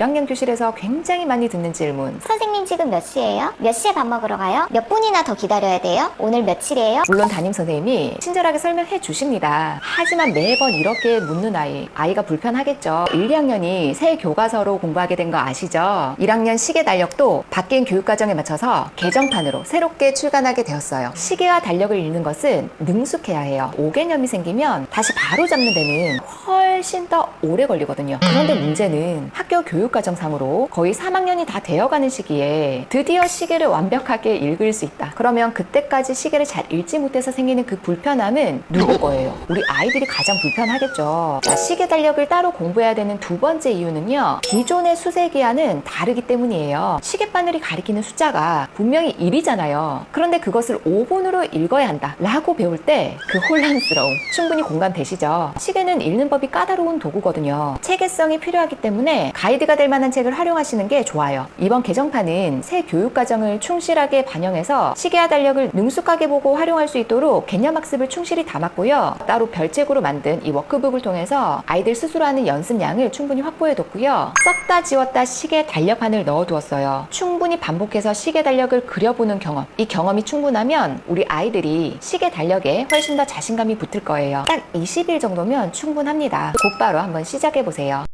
1학년 교실에서 굉장히 많이 듣는 질문. 선생님 지금 몇 시예요? 몇 시에 밥 먹으러 가요? 몇 분이나 더 기다려야 돼요? 오늘 며칠이에요? 물론 담임 선생님이 친절하게 설명해 주십니다. 하지만 매번 이렇게 묻는 아이, 아이가 불편하겠죠. 1, 2학년이 새 교과서로 공부하게 된 거 아시죠? 1학년 시계 달력도 바뀐 교육과정에 맞춰서 개정판으로 새롭게 출간하게 되었어요. 시계와 달력을 읽는 것은 능숙해야 해요. 오개념이 생기면 다시 바로 잡는 데는 훨씬 더 오래 걸리거든요. 그런데 문제는 학교 교육과정상으로 거의 3학년이 다 되어가는 시기에 드디어 시계를 완벽하게 읽을 수 있다. 그러면 그때까지 시계를 잘 읽지 못해서 생기는 그 불편함은 누구 거예요? 우리 아이들이 가장 불편하겠죠. 자, 시계 달력을 따로 공부해야 되는 두 번째 이유는요. 기존의 수세기와는 다르기 때문이에요. 시계 바늘이 가리키는 숫자가 분명히 1이잖아요. 그런데 그것을 5분으로 읽어야 한다. 라고 배울 때 그 혼란스러움 충분히 공감되시죠? 시계는 읽는 법이 까다로운 도구거든요. 체계성이 필요하기 때문에 가이드가 될 만한 책을 활용하시는 게 좋아요. 이번 개정판은 새 교육과정을 충실하게 반영해서 시계와 달력을 능숙하게 보고 활용할 수 있도록 개념학습을 충실히 담았고요. 따로 별책으로 만든 이 워크북을 통해서 아이들 스스로 하는 연습량을 충분히 확보해뒀고요. 썼다 지웠다 시계 달력판을 넣어두었어요. 충분히 반복해서 시계 달력을 그려보는 경험. 이 경험이 충분하면 우리 아이들이 시계 달력에 훨씬 더 자신감이 붙을 거예요. 딱 20일 정도면 충분합니다. 곧바로 한번 시작해보세요.